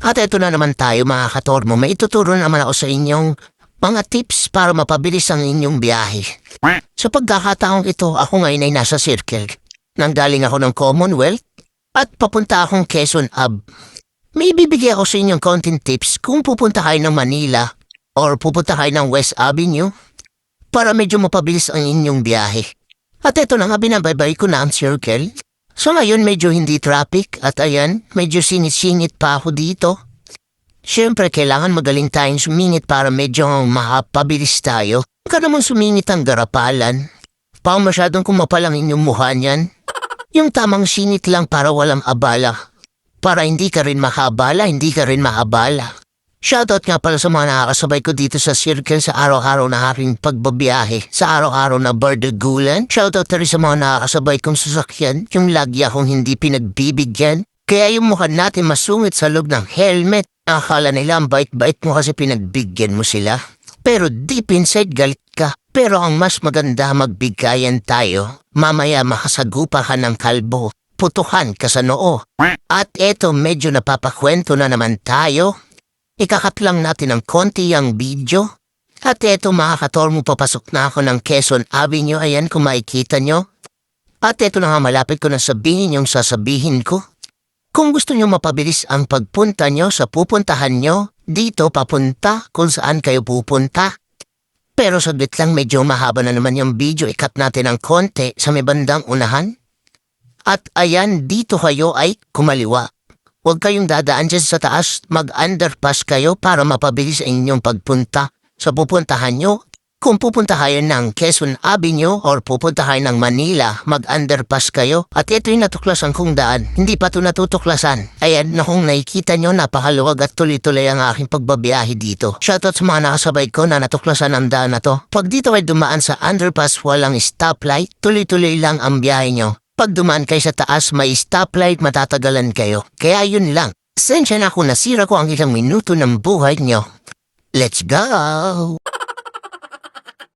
At ito na naman tayo mga katormo, may ituturo naman ako sa inyong mga tips para mapabilis ang inyong biyahe. Sa pagkakataong ito, ako ngayon ay nasa circle. Nanggaling ako ng Commonwealth at papunta akong Quezon Ab. May ibibigay ako sa inyong content tips kung pupunta kayo ng Manila or pupunta kayo ng West Avenue para medyo mapabilis ang inyong biyahe. At ito na nga binabaybay ko na ang circle. So ngayon medyo hindi traffic at ayan, medyo singit-singit pa ako dito. Siyempre kailangan magaling tayong sumingit para medyo makapabilis tayo. Huwag ka naman sumingit ang garapalan. Pa masyadong kumapal ang inyong mukha niyan. Yung tamang singit lang para walang abala. Para hindi ka rin makabala, hindi ka rin maabala. Shoutout nga pala sa mga nakakasabay ko dito sa circle sa araw-araw na aking pagbabiyahe, sa araw-araw na bardagulan. Shoutout na rin sa mga nakakasabay kong sasakyan, yung lagi akong hindi pinagbibigyan. Kaya yung mukha natin masungit sa loob ng helmet. Akala nila ang bait-bait mo kasi pinagbigyan mo sila. Pero deep inside galit ka. Pero ang mas maganda magbigayan tayo. Mamaya makasagupa ka ng kalbo. Putuhan ka sa noo. At eto medyo napapakwento na naman tayo. Ikakat lang natin ng konti ang video. At eto mga katormo papasok na ako ng Quezon Avenue. Ayan kung makikita nyo. At eto na nga malapit ko na sabihin yung sasabihin ko. Kung gusto nyo mapabilis ang pagpunta nyo sa pupuntahan nyo, dito papunta kung saan kayo pupunta. Pero saglit lang medyo mahaba na naman yung video, ikat natin ng konti sa may bandang unahan. At ayan, dito kayo ay kumaliwa. Huwag kayong dadaan dyan sa taas, mag-underpass kayo para mapabilis ang inyong pagpunta sa pupuntahan nyo. Kung pupunta kayo ng Quezon Avenue or pupunta kayo ng Manila, mag-underpass kayo. At ito yung natuklasan kong daan. Hindi pa ito natutuklasan. Ayan na kung nakikita nyo, napakaluwag at tuloy-tuloy ang aking pagbabiyahe dito. Shoutout sa mga nakasabay ko na natuklasan ang daan na to. Pag dito ay dumaan sa underpass walang stoplight, tuloy-tuloy lang ang biyahe nyo. Pag dumaan kayo sa taas, may stoplight, matatagalan kayo. Kaya yun lang. Sensya na kung nasira ko ang ilang minuto ng buhay nyo. Let's go!